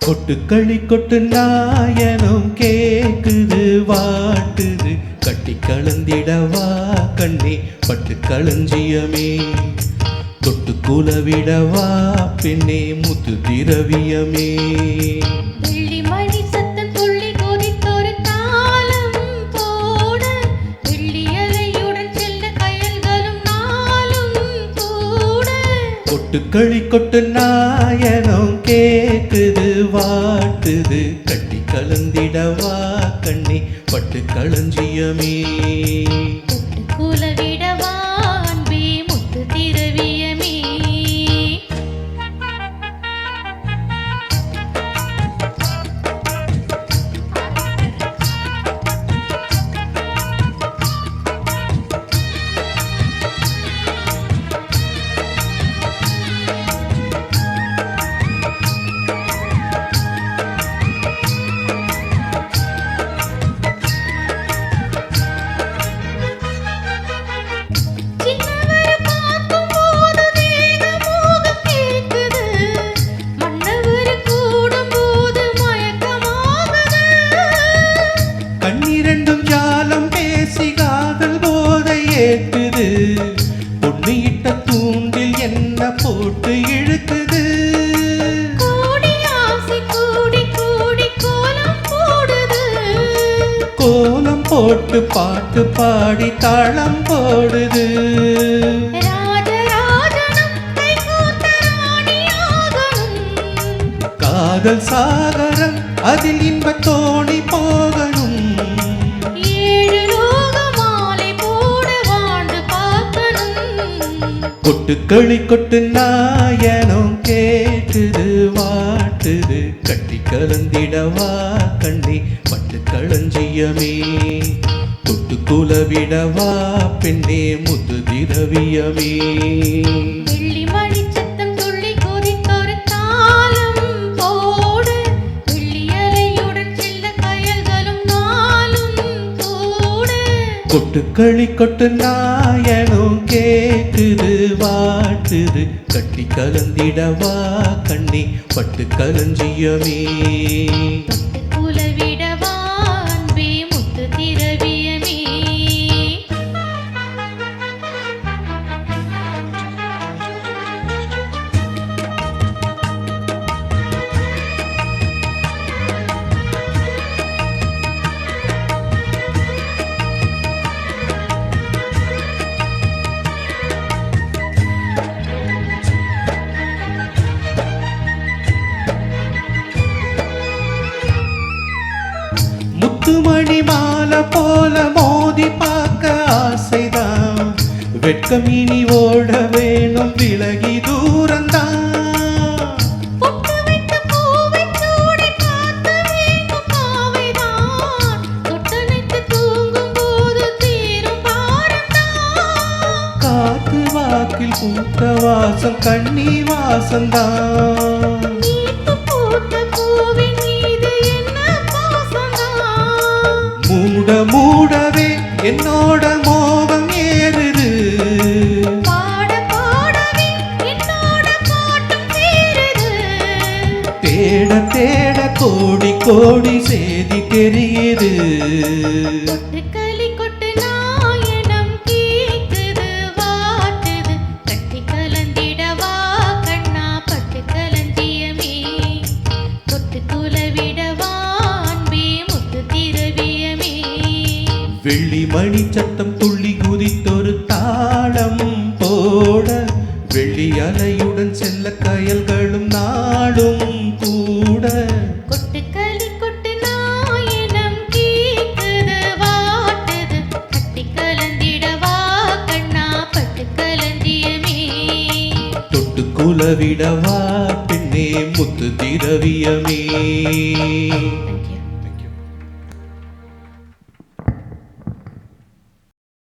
கொட்டு களி கொட்டு நாயனும் கேக்குது வாட்டுது. கட்டி கலந்திடவா கண்ணே பட்டு களஞ்சியமே தொட்டு குலவிடவா பெண்ணே முத்து திரவியமே கொட்டுக்களி கொட்டு நாயனம் கேக்குது வாட்டுது. கட்டி கலந்திடவா கண்ணி பட்டு களஞ்சியமே. போதை ஏற்றுது பொண்ணு இட்ட தூண்டில் என்ன போட்டு இழுக்குது கூடி ஆசை கூடி கூடி கோலம் போடுது. கோலம் போட்டு பாட்டு பாடி தாளம் போடுது. காதல் சாகரம் அதில் இன்ப தோணி போகணும் கொட்டு களி கொட்டு நாயனும் கேட்டுது வாட்டுது. கட்டி கலந்திடவா கண்ணி பட்டு களஞ்சியமே. தொட்டு குலவிடவா பெண்ணே முத்து திரவியமே. கொட்டு களி கொட்டு நாயனும் கேக்குது வாட்டுது. கட்டி கலந்திடவா கண்ணி பட்டு கலஞ்சியமே. போல மோதி பார்க்க ஆசைதான் வெட்கம் இனி ஓட வேணும் விலகி தூரந்தான் வாக்கில் பூத்த வாசம் கண்ணி வாசந்தான் பூத்த பூவின் மீது என்ன மூட மூடவே என்னோட மோகம் ஏறுது. தேட தேட கோடி கோடி செய்தி தெரியுது. கலந்திடவா வெள்ளி மணி சத்தம் துள்ளி குதித்தொரு தாளம் போட வெள்ளி அலையுடன் செல்ல கயல்களும் நாடும் கூட. குலவிடவா பெண்ணே முத்து திரவியமே